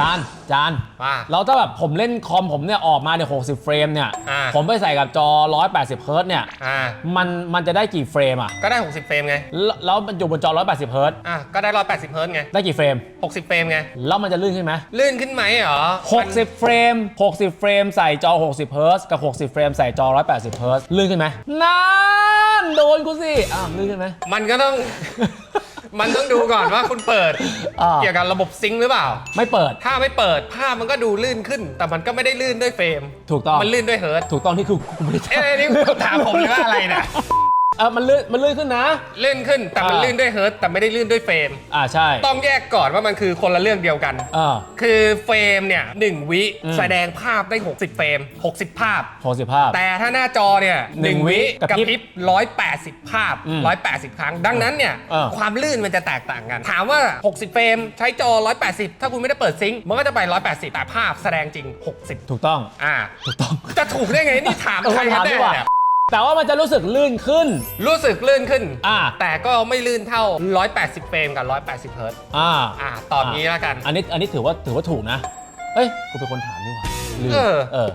จานจานว่าแล้วถ้าแบบผมเล่นคอมผมเนี่ยออกมาเนี่ย60เฟรมเนี่ยอ่า ผมไปใส่กับจอ180เฮิร์ตซ์เนี่ยอ่า มันมันจะได้กี่เฟรมอะก็ได้ 60 เฟรมไง แล้วแล้วมันอยู่บนจอ180เฮิร์ตซ์อะ ก็ได้ 180 เฮิร์ตซ์ไง ได้กี่เฟรม 60 เฟรมไง แล้วมันจะลื่นขึ้นไหมลื่นขึ้นไหมเหรอมัน60 เฟรม 60 เฟรมใส่จอ 60 เฮิร์ตซ์กับ 60 เฟรมใส่จอ 180 เฮิร์ตซ์ลื่นขึ้นไหมนั่นโดนกูสิ อ้าวลื่นขึ้นไหม มันก็ต้อง มันต้องดูก่อนว่าคุณเปิด อ่า เกี่ยวกับระบบซิงค์หรือเปล่า ไม่เปิด ถ้าไม่เปิดภาพมันก็ดูลื่นขึ้น แต่มันก็ไม่ได้ลื่นด้วยเฟรมถูกต้อง มันลื่นด้วยเฮิร์ตซ์ถูกต้องที่คือกูไม่ได้เอ้ยนี่คุณถามผมเลยว่าอะไรเนี่ย เออมันลื่นมันลื่นขึ้นนะ ลื่นขึ้นแต่มันอ่า ลื่นด้วยเฮิร์ตซ์แต่ไม่ได้ลื่นด้วยเฟรม อ่าใช่ ต้องแยกก่อนว่ามันคือคนละเรื่องเดียวกันเออคือเฟรมเนี่ยหนึ่งวิอืม แสดงภาพได้ 60 เฟรม 60 ภาพ60ภาพ แต่ถ้าหน้าจอเนี่ยหนึ่ง1วิวิกกระระพพริริบบ180 ภาพ อืม180 ครั้ง ดังนั้นเนี่ยเออ ความลื่นมันจะแตกต่างกัน ถามว่า 60 เฟรมใช้จอ 180 ถ้าคุณไม่ได้เปิดซิงค์มันก็จะไป 180 แต่ภาพแสดงจริง 60 ถูกต้องอ่า ถูกต้อง จะถูกได้ไง นี่ถามเออใครคำกัถานมแน่ดีกว่าเนี่ย แต่ว่ามันจะรู้สึกลื่นขึ้น รู้สึกลื่นขึ้น อ่า แต่ก็ไม่ลื่นเท่า 180 เฟรมกับ 180 เฮิร์ตซ์อ่า อ่า ตอบนี้แล้วกัน อันนี้อันนี้ถือว่าถือว่าถูกนะ เอ้ยกูเป็นคนถามดีกว่าลืมเออ เออ